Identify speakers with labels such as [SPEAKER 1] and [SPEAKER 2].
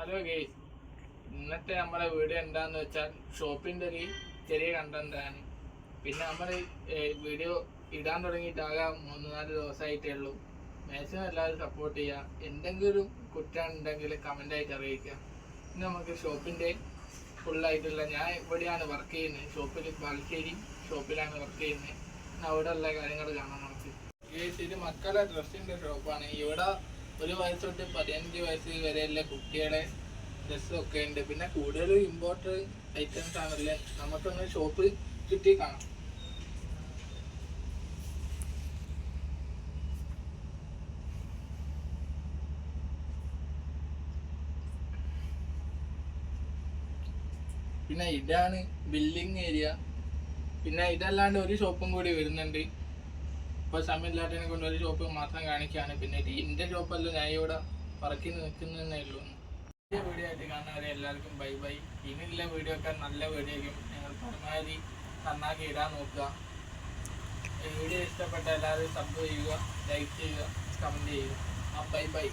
[SPEAKER 1] Hello guys ഇന്നത്തെ നമ്മുടെ video എന്താന്ന് വെച്ചാൽ ഷോപ്പിന്റെ ഒരു ചെറിയ കണ്ടന്റ് ആണ്. പിന്നെ നമ്മൾ വീഡിയോ ഇടാൻ തുടങ്ങിയിട്ട് ആകെ മൂന്ന് നാല് ദിവസമായിട്ടേ ഉള്ളൂ. മാക്സിമം എല്ലാവരും സപ്പോർട്ട് ചെയ്യുക എന്തെങ്കിലും കുറ്റം ഉണ്ടെങ്കിൽ ആയിട്ട് അറിയിക്കുക. ഇന്ന് നമുക്ക് ഷോപ്പിന്റെ ഫുള്ളായിട്ടുള്ള ഞാൻ ഇവിടെയാണ് വർക്ക് ചെയ്യുന്നത്. ഷോപ്പിൽ ബാലുശ്ശേരി ഷോപ്പിലാണ് വർക്ക് ചെയ്യുന്നത്. പിന്നെ അവിടെ ഉള്ള കാര്യങ്ങൾ കാണാൻ നമുക്ക്. ഇത് മക്കളെ ഡ്രസ്സിന്റെ ഷോപ്പാണ് ഇവിടെ ഒരു വയസ്സ് തൊട്ട് പതിനഞ്ച് വയസ്സ് വരെയുള്ള കുട്ടികളെ ഡ്രസ്സൊക്കെ ഉണ്ട്. പിന്നെ കൂടുതൽ ഇമ്പോർട്ട് ഐറ്റംസ് ആണല്ലേ നമുക്കൊന്ന് ഷോപ്പ് കിട്ടി കാണാം. പിന്നെ ഇതാണ് ബില്ലിംഗ് ഏരിയ പിന്നെ ഇതല്ലാണ്ട് ഒരു ഷോപ്പും കൂടി വരുന്നുണ്ട്. ഇപ്പൊ സമയമില്ലാത്തതിനെ കൊണ്ട് ഒരു ഷോപ്പ് മാത്രം കാണിക്കുകയാണ്. പിന്നെ ഇതിന്റെ ഷോപ്പല്ല ഞാൻ ഇവിടെ പറക്കി നിൽക്കുന്നതേ ഉള്ളൂ. പുതിയ വീഡിയോ ആയിട്ട് കാണുന്നവരെ എല്ലാവർക്കും ബൈ ബൈ ഇനിയുള്ള വീഡിയോ ഒക്കെ നല്ല വീഡിയോ നിങ്ങൾ പരമാവധി നന്നാക്കി ഇടാൻ നോക്കുക. വീഡിയോ ഇഷ്ടപ്പെട്ട എല്ലാവരും സബ് ചെയ്യുക ലൈക്ക് ചെയ്യുക കമന്റ് ചെയ്യുക. ആ ബൈ ബൈ